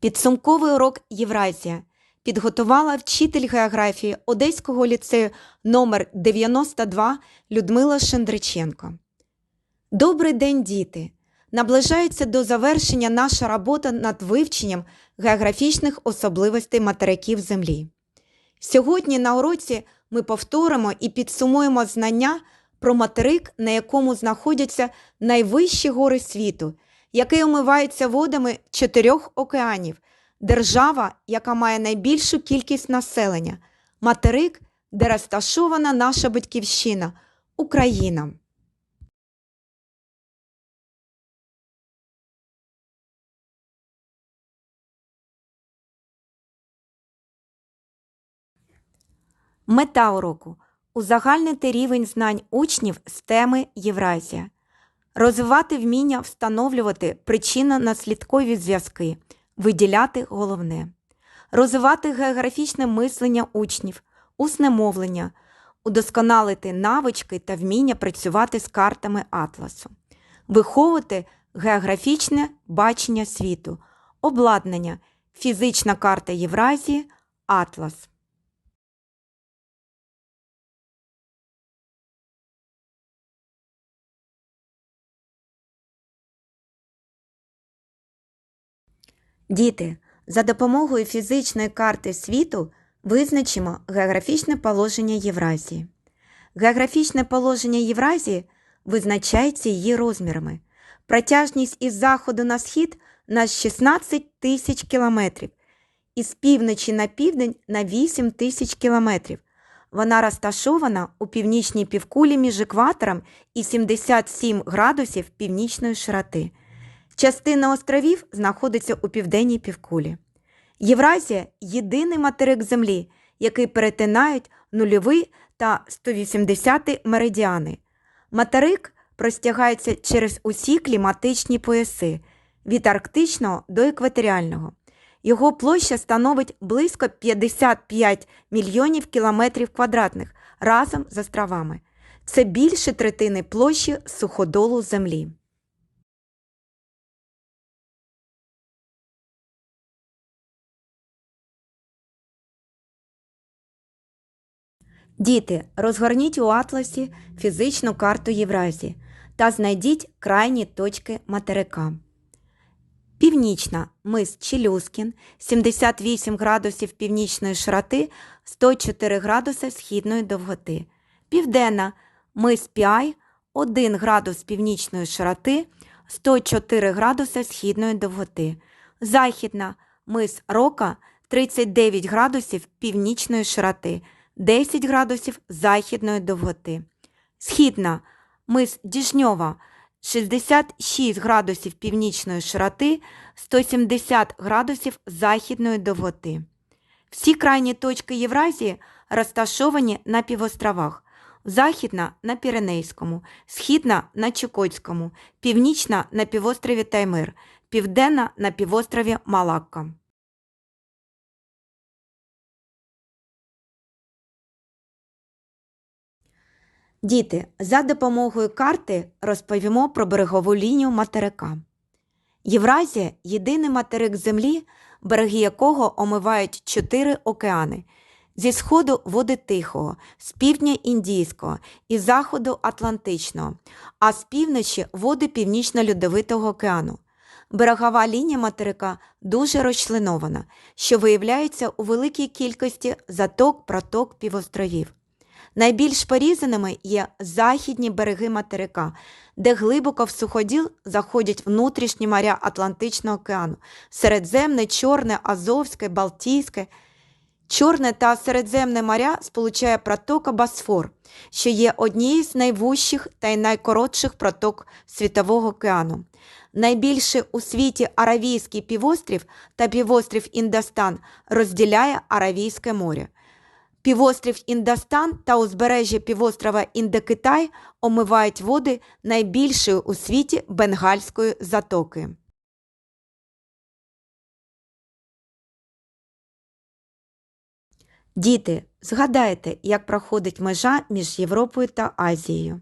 Підсумковий урок Євразія підготувала вчитель географії Одеського ліцею номер 92 Людмила Шендриченко. Добрий день, діти! Наближається до завершення наша робота над вивченням географічних особливостей материків Землі. Сьогодні на уроці ми повторимо і підсумуємо знання про материк, на якому знаходяться найвищі гори світу, який омивається водами чотирьох океанів, держава, яка має найбільшу кількість населення, материк, де розташована наша батьківщина Україна. Мета уроку узагальнити рівень знань учнів з теми Євразія, розвивати вміння встановлювати причинно-наслідкові зв'язки, виділяти головне, розвивати географічне мислення учнів, усне мовлення, удосконалити навички та вміння працювати з картами атласу, виховувати географічне бачення світу, обладнання, фізична карта Євразії, атлас. Діти, за допомогою фізичної карти світу визначимо географічне положення Євразії. Географічне положення Євразії визначається її розмірами. Протяжність із заходу на схід на 16 тисяч кілометрів, із півночі на південь на 8 тисяч кілометрів. Вона розташована у північній півкулі між екватором і 77 градусів північної широти. Частина островів знаходиться у південній півкулі. Євразія єдиний материк Землі, який перетинають нульовий та 180 меридіани. Материк простягається через усі кліматичні пояси від арктичного до екваторіального. Його площа становить близько 55 мільйонів кілометрів квадратних разом з островами. Це більше третини площі суходолу Землі. Діти, розгорніть у атласі фізичну карту Євразії та знайдіть крайні точки материка. Північна мис Челюскін 78 градусів північної широти 104 градуси східної довготи. Південна мис Піай 1 градус північної широти 104 градуси східної довготи. Західна мис Рока 39 градусів північної широти 10 градусів західної довготи. Східна мис Діжньова 66 градусів північної широти, 170 градусів західної довготи. Всі крайні точки Євразії розташовані на півостровах. Західна на Піренейському, східна на Чукотському, північна на півострові Таймир, південна на півострові Малакка. Діти, за допомогою карти розповімо про берегову лінію материка. Євразія єдиний материк Землі, береги якого омивають чотири океани. Зі сходу води Тихого, з півдня Індійського і заходу Атлантичного, а з півночі води Північно-Льодовитого океану. Берегова лінія материка дуже розчленована, що виявляється у великій кількості заток, проток, півостровів. Найбільш порізаними є західні береги материка, де глибоко в суходіл заходять внутрішні моря Атлантичного океану, Середземне, Чорне, Азовське, Балтійське. Чорне та Середземне моря сполучає протока Босфор, що є однією з найвужчих та й найкоротших проток Світового океану. Найбільший у світі Аравійський півострів та півострів Індостан розділяє Аравійське море. Півострів Індостан та узбережжя півострова Індокитай омивають води найбільшої у світі Бенгальської затоки. Діти, згадайте, як проходить межа між Європою та Азією.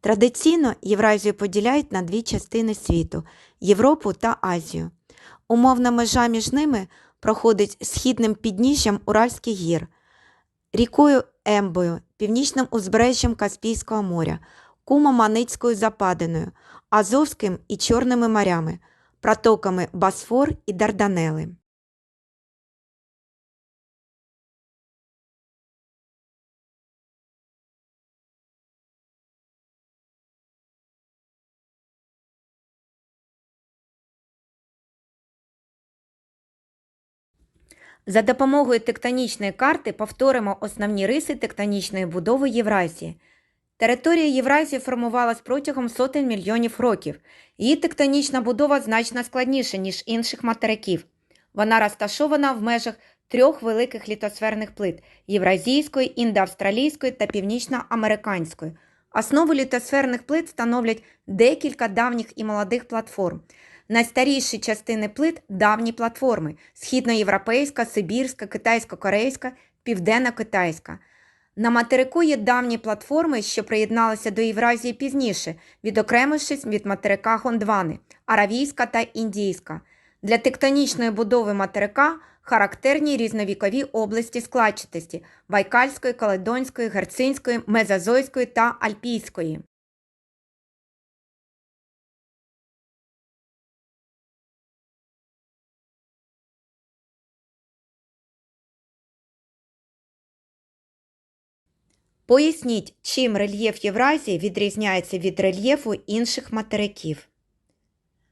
Традиційно Євразію поділяють на дві частини світу Європу та Азію. Умовна межа між ними проходить східним підніжжям Уральських гір, рікою Ембою, північним узбережжям Каспійського моря, Кумо-Маницькою западиною, Азовським і Чорними морями, протоками Босфор і Дарданели. За допомогою тектонічної карти повторимо основні риси тектонічної будови Євразії. Територія Євразії формувалась протягом сотень мільйонів років. Її тектонічна будова значно складніша, ніж інших материків. Вона розташована в межах трьох великих літосферних плит євразійської, індоавстралійської та північноамериканської. Основу літосферних плит становлять декілька давніх і молодих платформ. Найстаріші частини плит давні платформи східноєвропейська, сибірська, китайсько-корейська, південно-китайська. На материку є давні платформи, що приєдналися до Євразії пізніше, відокремившись від материка Гондвани, аравійська та індійська. Для тектонічної будови материка характерні різновікові області складчатості Байкальської, Каледонської, Герцинської, Мезозойської та Альпійської. Поясніть, чим рельєф Євразії відрізняється від рельєфу інших материків.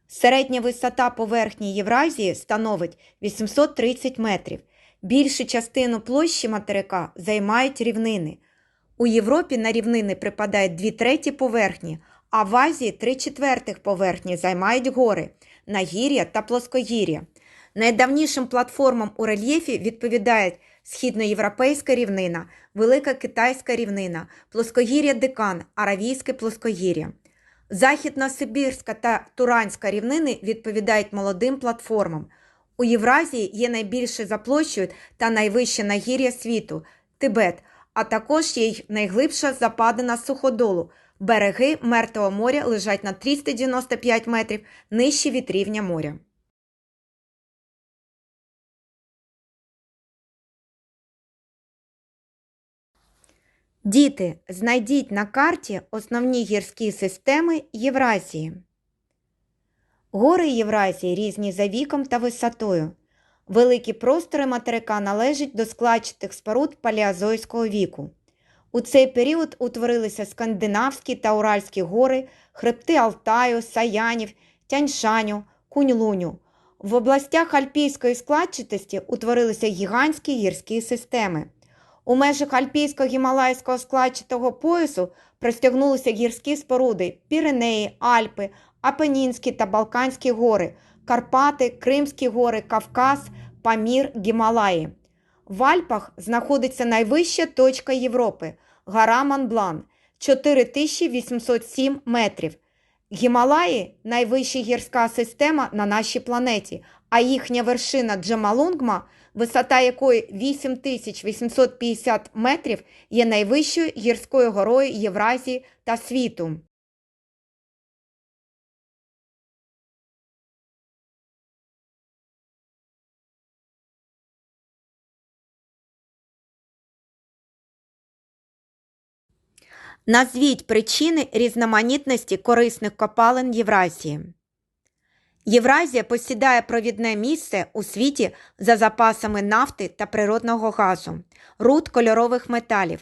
Середня висота поверхні Євразії становить 830 метрів. Більшу частину площі материка займають рівнини. У Європі на рівнини припадають дві треті поверхні, а в Азії три четвертих поверхні займають гори, нагір'я та плоскогір'я. Найдавнішим платформам у рельєфі відповідають східноєвропейська рівнина, Велика Китайська рівнина, плоскогір'я Декан, Аравійське плоскогір'я. Західно-Сибірська та Туранська рівнини відповідають молодим платформам. У Євразії є найбільше за площею та найвище нагір'я світу Тибет, а також є й найглибша западина суходолу. Береги Мертвого моря лежать на 395 метрів нижче від рівня моря. Діти, знайдіть на карті основні гірські системи Євразії. Гори Євразії різні за віком та висотою. Великі простори материка належать до складчатих споруд палеозойського віку. У цей період утворилися Скандинавські та Уральські гори, хребти Алтаю, Саянів, Тяньшаню, Кунь-Луню. В областях альпійської складчатості утворилися гігантські гірські системи. У межах альпійсько-гімалайського складчатого поясу простягнулися гірські споруди Піренеї, Альпи, Апенінські та Балканські гори, Карпати, Кримські гори, Кавказ, Памір, Гімалаї. В Альпах знаходиться найвища точка Європи гора Монблан 4807 метрів. Гімалаї найвища гірська система на нашій планеті, а їхня вершина Джамалунгма, висота якої 8850 метрів, є найвищою гірською горою Євразії та світу. Назвіть причини різноманітності корисних копалин Євразії. Євразія посідає провідне місце у світі за запасами нафти та природного газу, руд кольорових металів.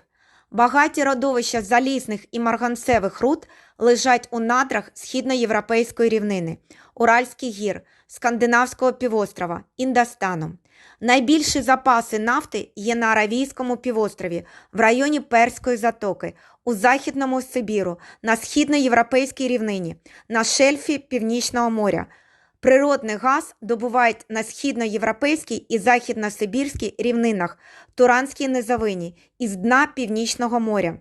Багаті родовища залізних і марганцевих руд лежать у надрах східноєвропейської рівнини, Уральських гір, Скандинавського півострова, Індостану. Найбільші запаси нафти є на Аравійському півострові, в районі Перської затоки, у Західному Сибіру, на східноєвропейській рівнині, на шельфі Північного моря. Природний газ добувають на східноєвропейській і західносибірській рівнинах Туранській низовині із дна Північного моря.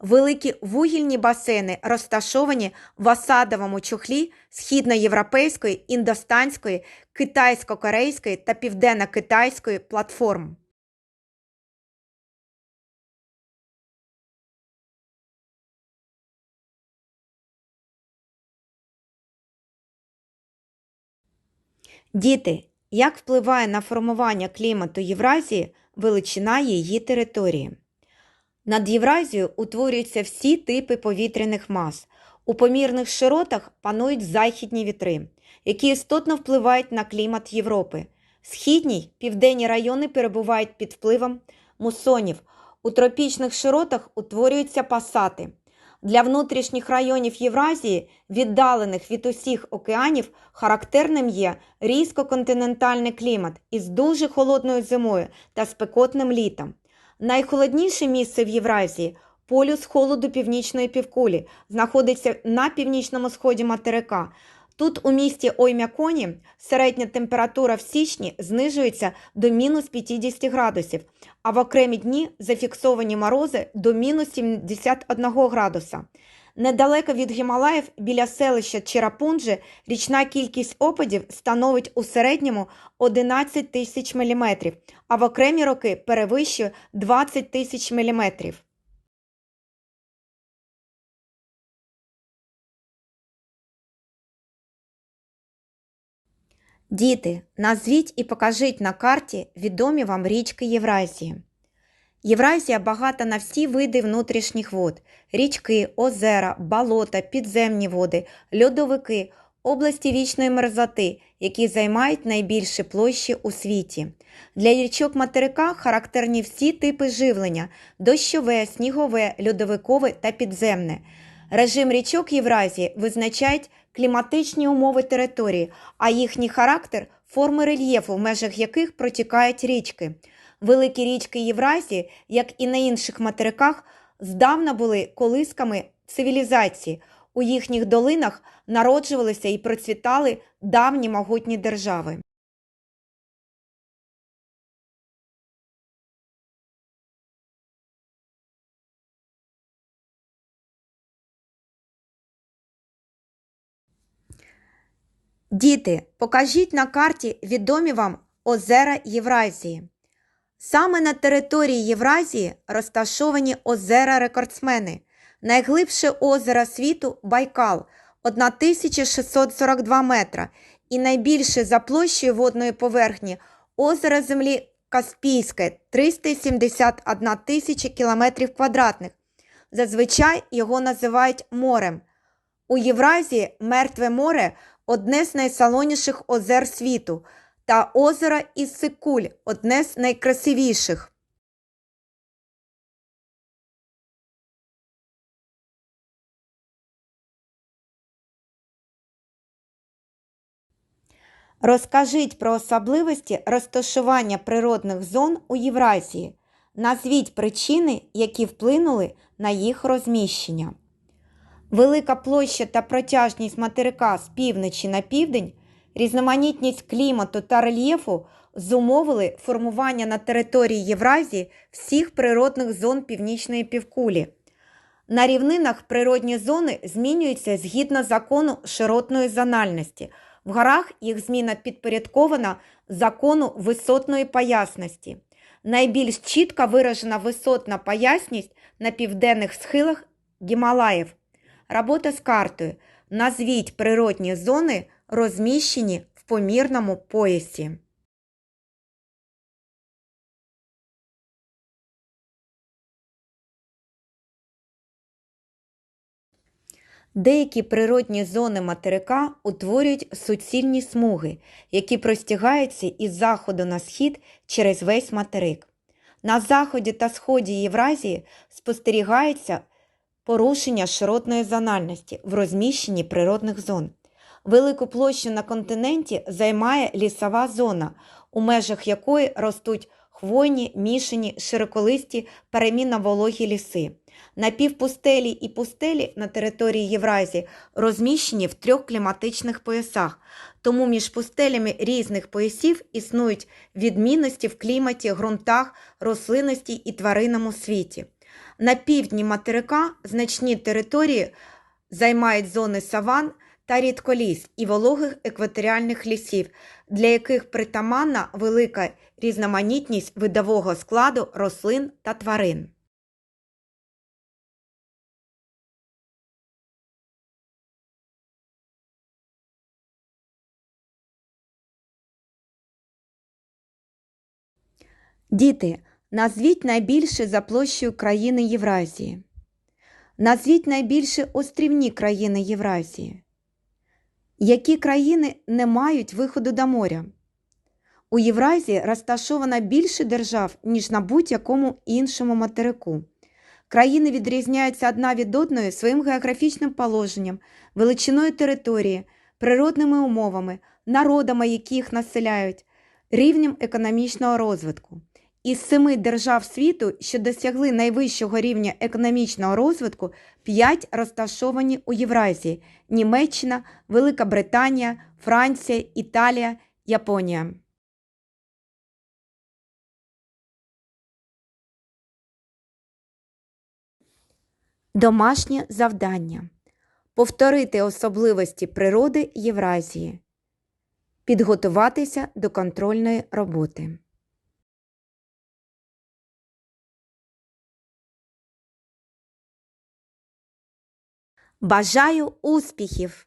Великі вугільні басейни розташовані в осадовому чохлі східноєвропейської, індостанської, китайсько-корейської та південно-китайської платформ. Діти, як впливає на формування клімату Євразії величина її території? Над Євразією утворюються всі типи повітряних мас. У помірних широтах панують західні вітри, які істотно впливають на клімат Європи. Східні південні райони перебувають під впливом мусонів. У тропічних широтах утворюються пасати. Для внутрішніх районів Євразії, віддалених від усіх океанів, характерним є різкоконтинентальний клімат із дуже холодною зимою та спекотним літом. Найхолодніше місце в Євразії полюс холоду північної півкулі, знаходиться на північному сході материка. Тут у місті Оймяконі середня температура в січні знижується до мінус 50 градусів, а в окремі дні зафіксовані морози до мінус 71 градуса. Недалеко від Гімалаїв біля селища Черапунджи річна кількість опадів становить у середньому 11 тисяч міліметрів, а в окремі роки перевищує 20 тисяч міліметрів. Діти, назвіть і покажіть на карті відомі вам річки Євразії. Євразія багата на всі види внутрішніх вод: річки, озера, болота, підземні води, льодовики, області вічної мерзоти, які займають найбільші площі у світі. Для річок материка характерні всі типи живлення: дощове, снігове, льодовикове та підземне. Режим річок Євразії визначають кліматичні умови території, а їхній характер форми рельєфу, в межах яких протікають річки. Великі річки Євразії, як і на інших материках, здавна були колисками цивілізації. У їхніх долинах народжувалися і процвітали давні могутні держави. Діти, покажіть на карті відомі вам озера Євразії. Саме на території Євразії розташовані озера-рекордсмени. Найглибше озеро світу Байкал 1642 метра і найбільше за площею водної поверхні озеро землі Каспійське 371 тисяча кілометрів квадратних. Зазвичай його називають морем. У Євразії Мертве море одне з найсолоніших озер світу, та озеро Іссикуль одне з найкрасивіших. Розкажіть про особливості розташування природних зон у Євразії. Назвіть причини, які вплинули на їх розміщення. Велика площа та протяжність материка з півночі на південь, різноманітність клімату та рельєфу зумовили формування на території Євразії всіх природних зон північної півкулі. На рівнинах природні зони змінюються згідно закону широтної зональності. В горах їх зміна підпорядкована закону висотної паясності. Найбільш чітко виражена висотна паясність на південних схилах Гімалаїв. Робота з картою. Назвіть природні зони, розміщені в помірному поясі. Деякі природні зони материка утворюють суцільні смуги, які простягаються із заходу на схід через весь материк. На заході та сході Євразії спостерігається порушення широтної зональності в розміщенні природних зон. Велику площу на континенті займає лісова зона, у межах якої ростуть хвойні, мішані, широколисті, перемінно вологі ліси. Напівпустелі і пустелі на території Євразії розміщені в трьох кліматичних поясах, тому між пустелями різних поясів існують відмінності в кліматі, ґрунтах, рослинності і тваринному світі. На півдні материка значні території займають зони саван та рідколіс і вологих екваторіальних лісів, для яких притаманна велика різноманітність видового складу рослин та тварин. Діти назвіть найбільше за площею країни Євразії. Назвіть найбільше острівні країни Євразії. Які країни не мають виходу до моря? У Євразії розташовано більше держав, ніж на будь-якому іншому материку. Країни відрізняються одна від одної своїм географічним положенням, величиною території, природними умовами, народами, які їх населяють, рівнем економічного розвитку. Із семи держав світу, що досягли найвищого рівня економічного розвитку, п'ять розташовані у Євразії: Німеччина, Велика Британія, Франція, Італія, Японія. Домашнє завдання. Повторити особливості природи Євразії. Підготуватися до контрольної роботи. Бажаю успіхів!